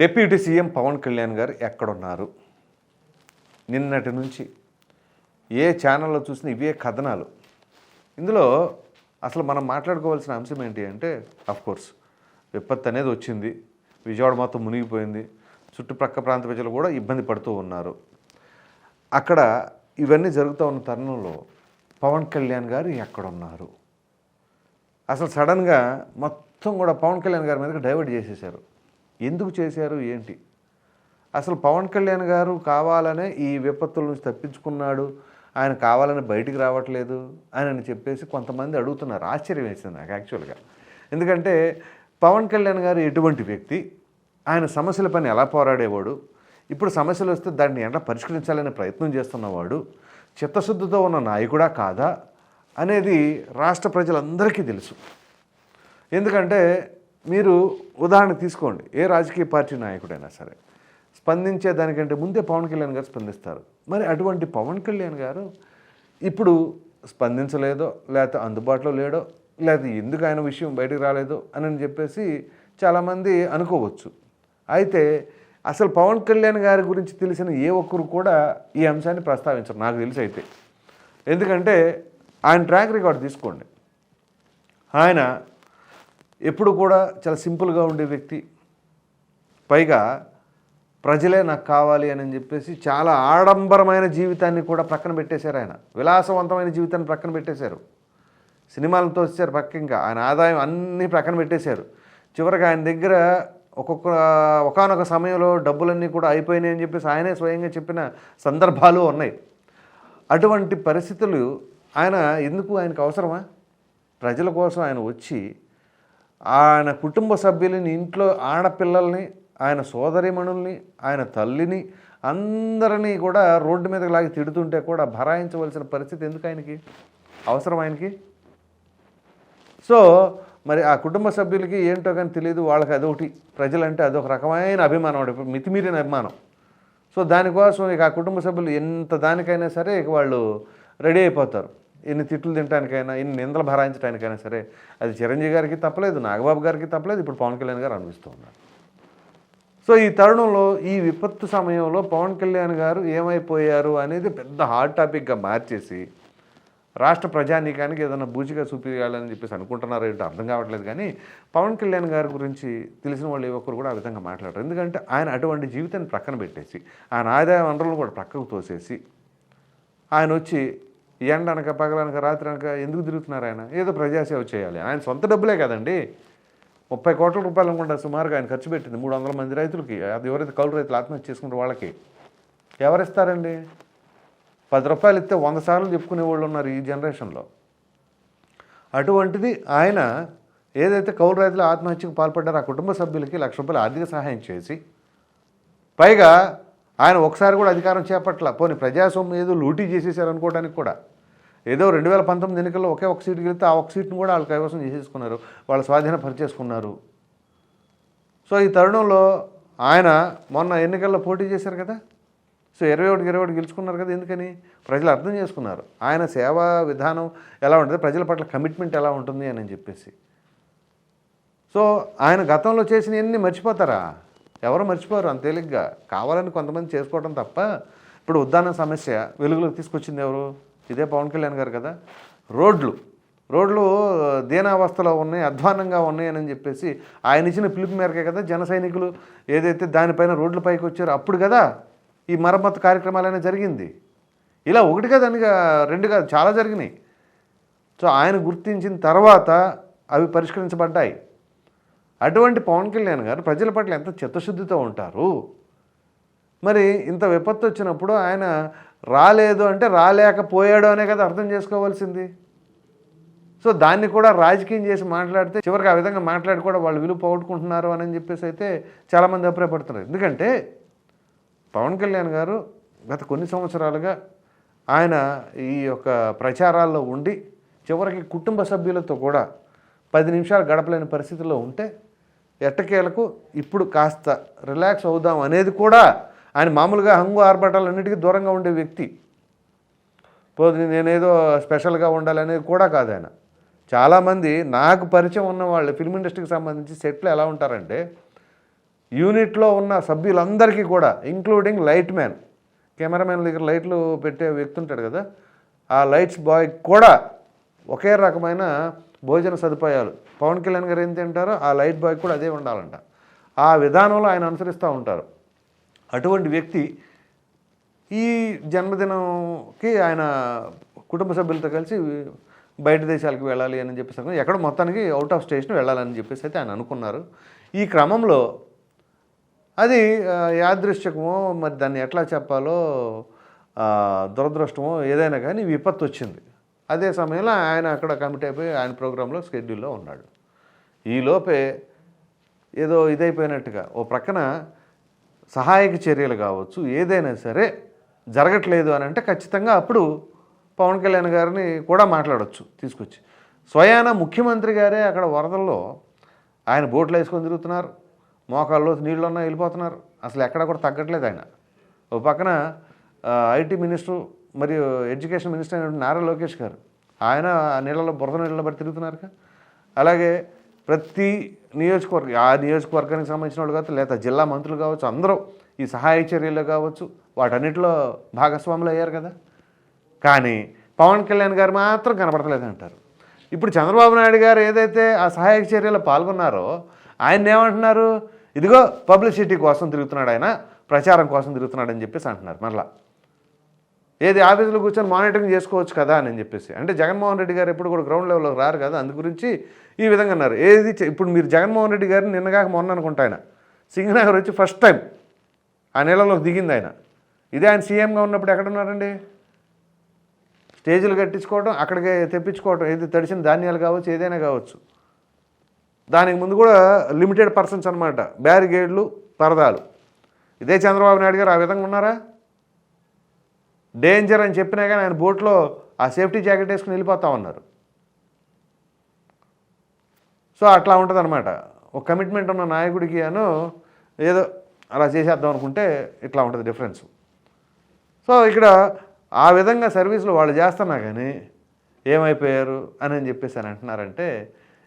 Deputy CM Pawan Kalyan గారు ఎక్కడున్నారు? నిన్నటి నుంచి ఏ ఛానల్లో చూసినా ఇవే కథనాలు. ఇందులో అసలు మనం మాట్లాడుకోవాల్సిన అంశం ఏంటి అంటే కోర్స్ విపత్తు అనేది వచ్చింది. విజయవాడ మొత్తం మునిగిపోయింది. చుట్టుప్రక్క ప్రాంత ప్రజలు కూడా ఇబ్బంది పడుతూ ఉన్నారు. అక్కడ ఇవన్నీ జరుగుతూ ఉన్న తరుణంలో పవన్ కళ్యాణ్ గారు ఎక్కడున్నారు? అసలు సడన్గా మొత్తం కూడా పవన్ కళ్యాణ్ గారి మీదకి డైవర్ట్ చేసేశారు. ఎందుకు చేశారు ఏంటి? అసలు పవన్ కళ్యాణ్ గారు కావాలనే ఈ విపత్తుల నుంచి తప్పించుకున్నాడు ఆయన కావాలని బయటికి రావట్లేదు అని చెప్పేసి కొంతమంది అడుగుతున్నారు. ఆశ్చర్యం వేసింది నాకు యాక్చువల్గా ఎందుకంటే పవన్ కళ్యాణ్ గారు ఎటువంటి వ్యక్తి ఆయన సమస్యల పని ఎలా పోరాడేవాడు ఇప్పుడు సమస్యలు వస్తే దాన్ని ఎలా పరిష్కరించాలనే ప్రయత్నం చేస్తున్నవాడు చిత్తశుద్ధితో ఉన్న నాయకుడా కాదా అనేది రాష్ట్ర ప్రజలందరికీ తెలుసు. ఎందుకంటే మీరు ఉదాహరణ తీసుకోండి. ఏ రాజకీయ పార్టీ నాయకుడైనా సరే స్పందించే దానికంటే ముందే పవన్ కళ్యాణ్ గారు స్పందిస్తారు. మరి అటువంటి పవన్ కళ్యాణ్ గారు ఇప్పుడు స్పందించలేదో లేకపోతే అందుబాటులో లేడో లేకపోతే ఎందుకు ఆయన విషయం బయటకు రాలేదో అని చెప్పేసి చాలామంది అనుకోవచ్చు. అయితే అసలు పవన్ కళ్యాణ్ గారి గురించి తెలిసిన ఏ ఒక్కరు కూడా ఈ అంశాన్ని ప్రస్తావించరు. నాకు తెలిసి అయితే. ఎందుకంటే ఆయన ట్రాక్ రికార్డ్ తీసుకోండి. ఆయన ఎప్పుడు కూడా చాలా సింపుల్గా ఉండే వ్యక్తి. పైగా ప్రజలే నాకు కావాలి అని చెప్పేసి చాలా ఆడంబరమైన జీవితాన్ని కూడా ప్రక్కన పెట్టేశారు ఆయన. విలాసవంతమైన జీవితాన్ని ప్రక్కన పెట్టేశారు. సినిమాలతో వచ్చారు పక్క ఇంకా ఆయన ఆదాయం అన్నీ ప్రక్కన పెట్టేశారు. చివరికి ఆయన దగ్గర ఒక్కొక్క ఒకనొక సమయంలో డబ్బులన్నీ కూడా అయిపోయినాయి అని చెప్పేసి ఆయనే స్వయంగా చెప్పిన సందర్భాలు ఉన్నాయి. అటువంటి పరిస్థితులు ఆయన ఎందుకు ఆయనకు అవసరమా? ప్రజల కోసం ఆయన వచ్చి ఆయన కుటుంబ సభ్యులని ఇంట్లో ఆడపిల్లల్ని ఆయన సోదరిమణుల్ని ఆయన తల్లిని అందరినీ కూడా రోడ్డు మీదకి లాగి తిడుతుంటే కూడా భరాయించవలసిన పరిస్థితి ఎందుకు ఆయనకి? అవసరం ఆయనకి? సో మరి ఆ కుటుంబ సభ్యులకి ఏంటో కానీ తెలియదు. వాళ్ళకి అదొకటి ప్రజలంటే అదొక రకమైన అభిమానం వాడు మితిమీరిన అభిమానం. సో దానికోసం ఇక ఆ కుటుంబ సభ్యులు ఎంత దానికైనా సరే ఇక వాళ్ళు రెడీ అయిపోతారు. ఎన్ని తిట్లు తినడానికైనా ఎన్ని నిందలు భరాయించడానికైనా సరే అది చిరంజీవి గారికి తప్పలేదు నాగబాబు గారికి తప్పలేదు ఇప్పుడు పవన్ కళ్యాణ్ గారు అనిపిస్తూ ఉన్నారు. సో ఈ తరుణంలో ఈ విపత్తు సమయంలో పవన్ కళ్యాణ్ గారు ఏమైపోయారు అనేది పెద్ద హాట్ టాపిక్గా మార్చేసి రాష్ట్ర ప్రజానీకానికి ఏదైనా బూచిగా చూపించాలని చెప్పేసి అనుకుంటున్నారో ఏంటో అర్థం కావట్లేదు కానీ పవన్ కళ్యాణ్ గారి గురించి తెలిసిన వాళ్ళు ఏ ఒక్కరు కూడా ఆ విధంగా మాట్లాడరు. ఎందుకంటే ఆయన అటువంటి జీవితాన్ని ప్రక్కన పెట్టేసి ఆయన ఆదాయ వనరులను కూడా ప్రక్కకు తోసేసి ఆయన వచ్చి ఎండ అనక పగలనక రాత్రి అనక ఎందుకు తిరుగుతున్నారు ఆయన? ఏదో ప్రజాసేవ చేయాలి. ఆయన సొంత డబ్బులే కదండి. ముప్పై కోట్ల రూపాయలు అనుకుంటా సుమారుగా ఆయన ఖర్చు పెట్టింది మూడు వందల మంది రైతులకి. అది ఎవరైతే కౌలు రైతులు ఆత్మహత్య చేసుకుంటారో వాళ్ళకి. ఎవరిస్తారండి? పది రూపాయలు ఇస్తే వంద సార్లు చెప్పుకునే వాళ్ళు ఉన్నారు ఈ జనరేషన్లో. అటువంటిది ఆయన ఏదైతే కౌలు రైతులు ఆత్మహత్యకు పాల్పడ్డారో ఆ కుటుంబ సభ్యులకి లక్ష రూపాయలు ఆర్థిక సహాయం చేసి పైగా ఆయన ఒకసారి కూడా అధికారం చేపట్ల పోనీ ప్రజాస్వామ్యం ఏదో లూటీ చేసేసారు అనుకోవడానికి కూడా. ఏదో రెండు వేల పంతొమ్మిది ఎన్నికల్లో ఒకే ఒక సీటు గెలితే ఆ ఒక సీట్ను కూడా వాళ్ళు కైవసం చేసేసుకున్నారు. వాళ్ళు స్వాధీన పరిచేసుకున్నారు. సో ఈ తరుణంలో ఆయన మొన్న ఎన్నికల్లో పోటీ చేశారు కదా? సో ఇరవై ఒకటికి ఇరవై ఒకటి గెలుచుకున్నారు కదా ఎందుకని? ప్రజలు అర్థం చేసుకున్నారు. ఆయన సేవా విధానం ఎలా ఉంటుంది? ప్రజల పట్ల కమిట్మెంట్ ఎలా ఉంటుంది అని చెప్పేసి. సో ఆయన గతంలో చేసినవన్నీ మర్చిపోతారా? ఎవరు మర్చిపోరు అంత తేలిగ్గా. కావాలని కొంతమంది చేసుకోవడం తప్ప ఇప్పుడు ఉద్దాన సమస్య వెలుగులోకి తీసుకొచ్చింది ఎవరు? ఇదే పవన్ కళ్యాణ్ గారు కదా. రోడ్లు. రోడ్లు దీనావస్థలో ఉన్నాయి అధ్వానంగా ఉన్నాయని చెప్పేసి ఆయన ఇచ్చిన పిలుపు మేరకే కదా జన సైనికులు ఏదైతే దానిపైన రోడ్ల పైకి వచ్చారో అప్పుడు కదా ఈ మరమ్మతు కార్యక్రమాలైనా జరిగింది. ఇలా ఒకటి కదా అని రెండు కాదు చాలా జరిగినాయి. సో ఆయన గుర్తించిన తర్వాత అవి పరిష్కరించబడ్డాయి. అటువంటి పవన్ కళ్యాణ్ గారు ప్రజల పట్ల ఎంత చిత్తశుద్ధితో ఉంటారు? మరి ఇంత విపత్తు వచ్చినప్పుడు ఆయన రాలేదు అంటే రాలేకపోయాడు అనే కదా అర్థం చేసుకోవాల్సింది. సో దాన్ని కూడా రాజకీయం చేసి మాట్లాడితే చివరికి ఆ విధంగా మాట్లాడి కూడా వాళ్ళు విలువ పోగొట్టుకుంటున్నారు అని చెప్పేసి అయితే చాలామంది అభిప్రాయపడుతున్నారు. ఎందుకంటే పవన్ కళ్యాణ్ గారు గత కొన్ని సంవత్సరాలుగా ఆయన ఈ యొక్క ప్రచారాల్లో ఉండి చివరికి కుటుంబ సభ్యులతో కూడా పది నిమిషాలు గడపలేని పరిస్థితిలో ఉంటే ఎట్టకేలకు ఇప్పుడు కాస్త రిలాక్స్ అవుదాం అనేది కూడా ఆయన మామూలుగా హంగు ఆర్భటాలన్నిటికీ దూరంగా ఉండే వ్యక్తి. పోదు నేనేదో స్పెషల్గా ఉండాలనేది కూడా కాదు ఆయన. చాలామంది నాకు పరిచయం ఉన్న వాళ్ళు ఫిల్మ్ ఇండస్ట్రీకి సంబంధించి సెట్లు ఎలా ఉంటారంటే యూనిట్లో ఉన్న సభ్యులందరికీ కూడా ఇంక్లూడింగ్ లైట్ మ్యాన్ కెమెరామెన్ దగ్గర లైట్లు పెట్టే వ్యక్తి ఉంటాడు కదా ఆ లైట్స్ బాయ్ కూడా ఒకే రకమైన భోజన సదుపాయాలు. పవన్ కళ్యాణ్ గారు ఏం తింటారో ఆ లైట్ బాయ్ కూడా అదే ఉండాలంట. ఆ విధానంలో ఆయన అనుసరిస్తూ ఉంటారు. అటువంటి వ్యక్తి ఈ జన్మదినంకి ఆయన కుటుంబ సభ్యులతో కలిసి బయట దేశాలకు వెళ్ళాలి అని చెప్పేసి ఎక్కడ ఎక్కడో మొత్తానికి అవుట్ ఆఫ్ స్టేషన్ వెళ్ళాలని చెప్పేసి అయితే ఆయన అనుకున్నారు. ఈ క్రమంలో అది యాదృశ్యకమో మరి దాన్ని ఎట్లా చెప్పాలో దురదృష్టమో ఏదైనా కానీ విపత్తు వచ్చింది. అదే సమయంలో ఆయన అక్కడ కమిట్ అయిపోయి ఆయన ప్రోగ్రాంలో స్కెడ్యూల్లో ఉన్నాడు. ఈలోపే ఏదో ఇదైపోయినట్టుగా ఓ ప్రక్కన సహాయక చర్యలు కావచ్చు ఏదైనా సరే జరగట్లేదు అని అంటే ఖచ్చితంగా అప్పుడు పవన్ కళ్యాణ్ గారిని కూడా మాట్లాడవచ్చు తీసుకొచ్చి. స్వయాన ముఖ్యమంత్రి గారే అక్కడ వరదల్లో ఆయన బోట్లు వేసుకొని తిరుగుతున్నారు మోకాల్లో నీళ్ళు ఉన్నా వెళ్ళిపోతున్నారు అసలు ఎక్కడ కూడా తగ్గట్లేదు ఆయన. ఓ పక్కన ఐటీ మినిస్టర్ మరియు ఎడ్యుకేషన్ మినిస్టర్ అయినటువంటి నారా లోకేష్ గారు ఆయన ఆ నీళ్ళలో బురద నీళ్ళలో పడి తిరుగుతున్నారు అలాగే ప్రతి నియోజకవర్గ ఆ నియోజకవర్గానికి సంబంధించిన వాళ్ళు కావచ్చు లేదా జిల్లా మంత్రులు కావచ్చు అందరూ ఈ సహాయ చర్యలు కావచ్చు వాటన్నిటిలో భాగస్వాములు అయ్యారు కదా? కానీ పవన్ కళ్యాణ్ గారు మాత్రం కనపడతలేదు అంటారు ఇప్పుడు చంద్రబాబు నాయుడు గారు ఏదైతే ఆ సహాయక చర్యలో పాల్గొన్నారో ఆయన ఏమంటున్నారు? ఇదిగో పబ్లిసిటీ కోసం తిరుగుతున్నాడు ఆయన ప్రచారం కోసం తిరుగుతున్నాడు అని చెప్పేసి అంటున్నారు మరలా. ఏది ఆఫీసులో కూర్చొని మానిటరింగ్ చేసుకోవచ్చు కదా అని చెప్పేసి. అంటే జగన్మోహన్ రెడ్డి గారు ఎప్పుడు కూడా గ్రౌండ్ లెవెల్లో రారు కదా అందు గురించి ఈ విధంగా అన్నారు. ఏది ఇప్పుడు మీరు జగన్మోహన్ రెడ్డి గారిని నిన్నగాక మొన్న అనుకుంటా ఆయన. సింగనగర్ వచ్చి ఫస్ట్ టైం ఆ నెలలోకి దిగింది ఆయన. ఇదే ఆయన సీఎంగా ఉన్నప్పుడు ఎక్కడ ఉన్నారండి స్టేజీలు కట్టించుకోవడం అక్కడికి తెప్పించుకోవడం ఏది తడిసిన ధాన్యాలు కావచ్చు ఏదైనా కావచ్చు. దానికి ముందు కూడా లిమిటెడ్ పర్సన్స్ అనమాట బ్యారిగేడ్లు పరదాలు. ఇదే చంద్రబాబు నాయుడు గారు ఆ విధంగా ఉన్నారా? డేంజర్ అని చెప్పినా కానీ ఆయన బోట్లో ఆ సేఫ్టీ జాకెట్ వేసుకుని వెళ్ళిపోతా ఉన్నారు. సో అట్లా ఉంటుంది అనమాట ఒక కమిట్మెంట్ ఉన్న నాయకుడికి అను ఏదో అలా చేసేద్దాం అనుకుంటే ఇట్లా ఉంటుంది డిఫరెన్స్. సో ఇక్కడ ఆ విధంగా సర్వీసులు వాళ్ళు చేస్తున్నా కానీ ఏమైపోయారు అని అని చెప్పేసి అని అంటున్నారంటే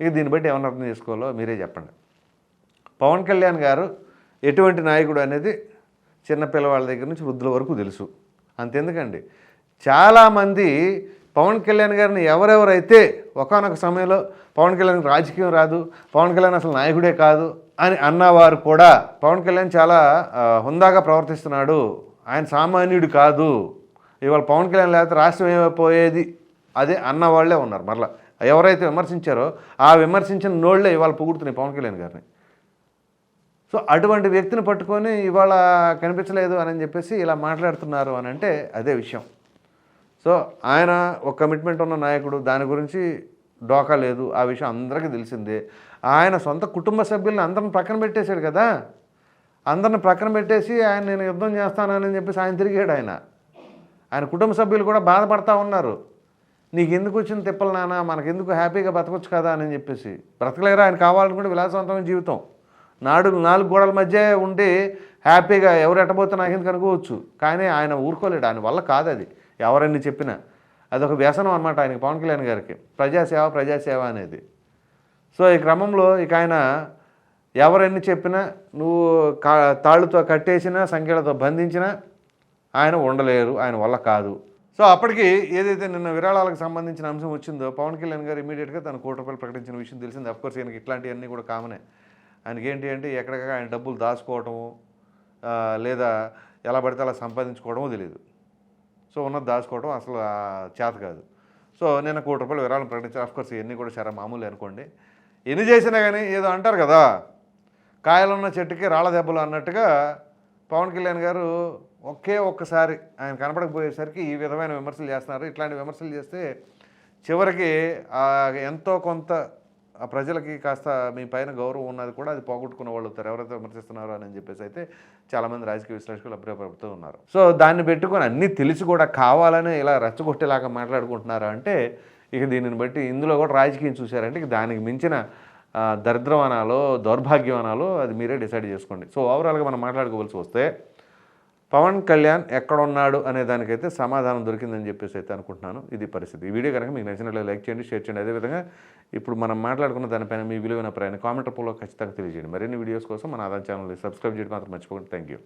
ఇక దీన్ని బట్టి ఏమైనా అర్థం చేసుకోవాలో మీరే చెప్పండి. పవన్ కళ్యాణ్ గారు ఎటువంటి నాయకుడు అనేది చిన్న పిల్లవాళ్ళ దగ్గర నుంచి వృద్ధుల వరకు తెలుసు. అంతెందుకండి. చాలామంది పవన్ కళ్యాణ్ గారిని ఎవరెవరైతే ఒకానొక సమయంలో పవన్ కళ్యాణ్ రాజకీయం రాదు పవన్ కళ్యాణ్ అసలు నాయకుడే కాదు అని అన్నవారు కూడా పవన్ కళ్యాణ్ చాలా హుందాగా ప్రవర్తిస్తున్నాడు. ఆయన సామాన్యుడు కాదు. ఇవాళ పవన్ కళ్యాణ్ లేకపోతే రాష్ట్రం ఏమైపోయేది? అదే అన్న వాళ్ళే ఉన్నారు మరలా. ఎవరైతే విమర్శించారో ఆ విమర్శించిన నోళ్ళే ఇవాళ పొగుడుతున్నాయి పవన్ కళ్యాణ్ గారిని. సో అటువంటి వ్యక్తిని పట్టుకొని ఇవాళ కనిపించలేదు అని చెప్పేసి ఇలా మాట్లాడుతున్నారు అని అంటే అదే విషయం. సో ఆయన ఒక కమిట్మెంట్ ఉన్న నాయకుడు దాని గురించి డోకా లేదు. ఆ విషయం అందరికీ తెలిసిందే. ఆయన సొంత కుటుంబ సభ్యుల్ని అందరిని ప్రక్కన పెట్టేశాడు కదా. అందరిని ప్రక్కన పెట్టేసి ఆయన నేను యుద్ధం చేస్తానని చెప్పేసి ఆయన తిరిగాడు ఆయన. ఆయన కుటుంబ సభ్యులు కూడా బాధపడతా ఉన్నారు. నీకు ఎందుకు వచ్చిన తిప్పలు నాన్న మనకెందుకు హ్యాపీగా బతకొచ్చు కదా అని చెప్పేసి. బ్రతకలేరా? ఆయన కావాలనుకుంటే విలాసవంతమైన జీవితం. నాడు నాలుగు గోడల మధ్య ఉండి హ్యాపీగా ఎవరు ఎట్టబోతే నాకు ఎందుకు అనుకోవచ్చు? కానీ ఆయన ఊరుకోలేడు. ఆయన వల్ల కాదు అది. ఎవరన్నీ చెప్పినా. అదొక వ్యసనం అనమాట ఆయనకి పవన్ కళ్యాణ్ గారికి. ప్రజాసేవ ప్రజాసేవ అనేది. సో ఈ క్రమంలో ఇక ఆయన ఎవరన్నీ చెప్పినా నువ్వు కా తాళ్ళుతో కట్టేసినా సంఖ్యలతో బంధించినా ఆయన ఉండలేరు. ఆయన వల్ల కాదు. సో అప్పటికి ఏదైతే నిన్న విరాళాలకు సంబంధించిన అంశం వచ్చిందో పవన్ కళ్యాణ్ గారు ఇమీడియట్గా తన కోటి రూపాయలు ప్రకటించిన విషయం తెలిసింది. అఫ్కోర్స్ ఈయనకి ఇట్లాంటివన్నీ కూడా కామనే ఆయనకి ఏంటి అంటే ఎక్కడికక్కడ ఆయన డబ్బులు దాచుకోవటము లేదా ఎలా పడితే అలా సంపాదించుకోవడమో తెలియదు సో ఉన్నది దాచుకోవడం అసలు చేత కాదు. సో నేను కోటి రూపాయలు విరాళం ప్రకటించాను అఫ్కోర్స్ ఇవన్నీ కూడా చాలా మామూలు అనుకోండి. ఎన్ని చేసినా కానీ ఏదో అంటారు కదా కాయలున్న చెట్టుకి రాళ్ళ దెబ్బలు అన్నట్టుగా పవన్ కళ్యాణ్ గారు ఒకే ఒక్కసారి ఆయన కనపడకపోయేసరికి ఈ విధమైన విమర్శలు చేస్తున్నారు. ఇట్లాంటి విమర్శలు చేస్తే చివరికి ఎంతో కొంత ఆ ప్రజలకి కాస్త మీ పైన గౌరవం ఉన్నది కూడా అది పోగొట్టుకున్న వాళ్ళు అవుతారు ఎవరైతే విమర్శిస్తున్నారో అని చెప్పేసి అయితే చాలామంది రాజకీయ విశ్లేషకులు అభిప్రాయపడుతూ ఉన్నారు. సో దాన్ని పెట్టుకొని అన్నీ తెలిసి కూడా కావాలని ఇలా రెచ్చగొట్టేలాగా మాట్లాడుకుంటున్నారు అంటే ఇక దీనిని బట్టి ఇందులో కూడా రాజకీయం చూశారంటే ఇక దానికి మించిన ఆ, దరిద్రం అనాలో దౌర్భాగ్యం అనాలో అది మీరే డిసైడ్ చేసుకోండి. సో ఓవరాల్గా మనం మాట్లాడుకోవాల్సి వస్తే పవన్ కళ్యాణ్ ఎక్కడున్నాడు అనే దానికైతే సమాధానం దొరికిందని చెప్పేసి అయితే అనుకుంటున్నాను. ఇది పరిస్థితి. ఈ వీడియో కనుక మీకు నచ్చినట్లయితే లైక్ చేయండి షేర్ చేయండి. అదేవిధంగా ఇప్పుడు మనం మాట్లాడుకున్న దానిపైన మీ విలువైన ప్రయాణం కామెంట్ రూపంలో ఖచ్చితంగా తెలియజేయండి. మరిన్ని వీడియోస్ కోసం మన ఆదాయం ఛానల్ని సబ్స్క్రైబ్ చేయడం మాత్రం మర్చిపోకండి. Thank you